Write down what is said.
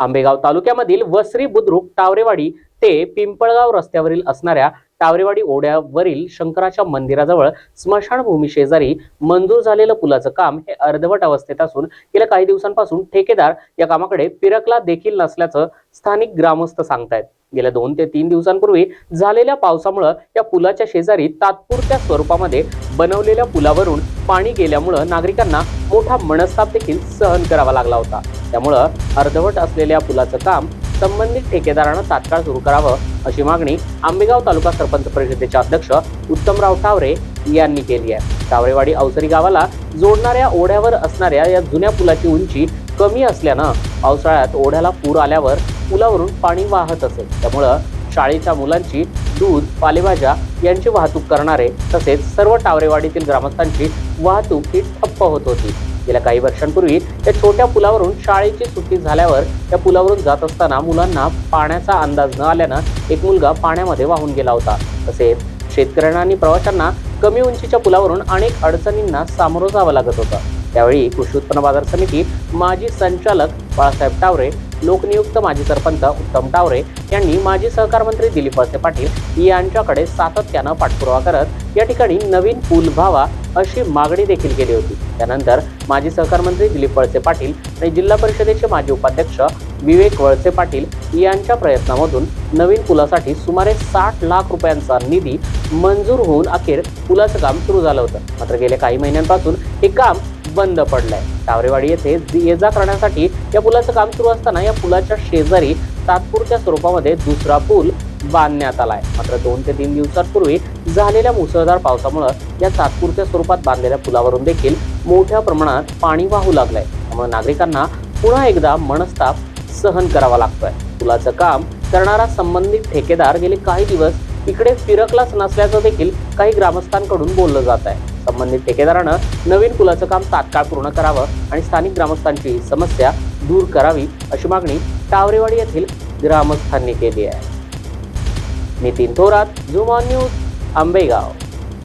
आंबेगाव तालुक्यामधील वसरी बुद्रुक टावरेवाडी ते पिंपळगाव रस्त्यावरील असणाऱ्या टावरेवाडी ओढ्यावरील शंकराच्या मंदिराजवळ स्मशानभूमी शेजारी मंजूर झालेलं पुलाचं काम हे अर्धवट अवस्थेत असून गेल्या काही दिवसांपासून ठेकेदार या कामाकडे पिरकला देखील नसल्याचं स्थानिक ग्रामस्थ सांगतायत. गेल्या दोन ते तीन दिवसांपूर्वी झालेल्या पावसामुळं या पुलाच्या शेजारी तात्पुरत्या स्वरूपामध्ये बनवलेल्या पुलावरून पाणी गेल्यामुळं नागरिकांना मोठा मनस्ताप देखील सहन करावा लागला होता. त्यामुळं अर्धवट असलेल्या पुलाचं काम संबंधित ठेकेदारानं तात्काळ सुरू करावं अशी मागणी आंबेगाव तालुका सरपंच परिषदेचे अध्यक्ष उत्तमराव टावरे यांनी केली आहे. टावरेवाडी अवसरी गावाला जोडणाऱ्या ओढ्यावर असणाऱ्या या जुन्या पुलाची उंची कमी असल्यानं पावसाळ्यात ओढ्याला पूर आल्यावर पुलावरून पाणी वाहत असेल. त्यामुळं शाळेच्या मुलांची दूध पालेभाज्या यांची वाहतूक करणारे तसेच सर्व टावरेवाडीतील ग्रामस्थांची वाहतूक ही ठप्प होत होती. गेल्या काही वर्षांपूर्वी या छोट्या पुलावरून शाळेची सुट्टी झाल्यावर या पुलावरून जात असताना मुलांना पाण्याचा अंदाज न आल्यानं एक मुलगा पाण्यामध्ये वाहून गेला होता. तसेच शेतकऱ्यांना आणि प्रवाशांना कमी उंचीच्या पुलावरून अनेक अडचणींना सामोरं जावं लागत होतं. त्यावेळी कृषी उत्पन्न बाजार समिती माजी संचालक बाळासाहेब टावरे लोकनियुक्त माजी सरपंच उत्तम टावरे यांनी माजी सहकार मंत्री दिलीप वळसे पाटील यांच्याकडे सातत्यानं पाठपुरावा करत या ठिकाणी नवीन पूल व्हावा अशी मागणी देखील केली होती. त्यानंतर माजी सहकार मंत्री दिलीप वळसे पाटील आणि जिल्हा परिषदेचे माजी उपाध्यक्ष विवेक वळसे पाटील यांच्या प्रयत्नामधून नवीन पुलासाठी सुमारे साठ लाख रुपयांचा निधी मंजूर होऊन अखेर पुलाचं काम सुरू झालं होतं. मात्र गेल्या काही महिन्यांपासून हे काम बंद पडलाय. टावरेवाडी येथे ये जा करण्यासाठी या पुलाचं काम सुरू असताना या पुलाच्या शेजारी तात्पुरत्या स्वरूपामध्ये दुसरा पूल बांधण्यात आलाय. मात्र दोन ते तीन दिवसांपूर्वी झालेल्या मुसळधार पावसामुळे या तात्पुरत्या स्वरूपात बांधलेल्या पुलावरून देखील मोठ्या प्रमाणात पाणी वाहू लागलंय. त्यामुळे नागरिकांना पुन्हा एकदा मनस्ताप सहन करावा लागतोय. पुलाचं काम करणारा संबंधित ठेकेदार गेले काही दिवस इकडे फिरकलाच नसल्याचं देखील काही ग्रामस्थांकडून बोललं जात आहे संबंधित ठेकेदारानं नवीन पुलाचं काम तात्काळ पूर्ण करावं आणि स्थानिक ग्रामस्थांची समस्या दूर करावी अशी मागणी टावरेवाडी येथील ग्रामस्थांनी केली आहे. नितीन थोरात झुमॉन न्यूज आंबेगाव.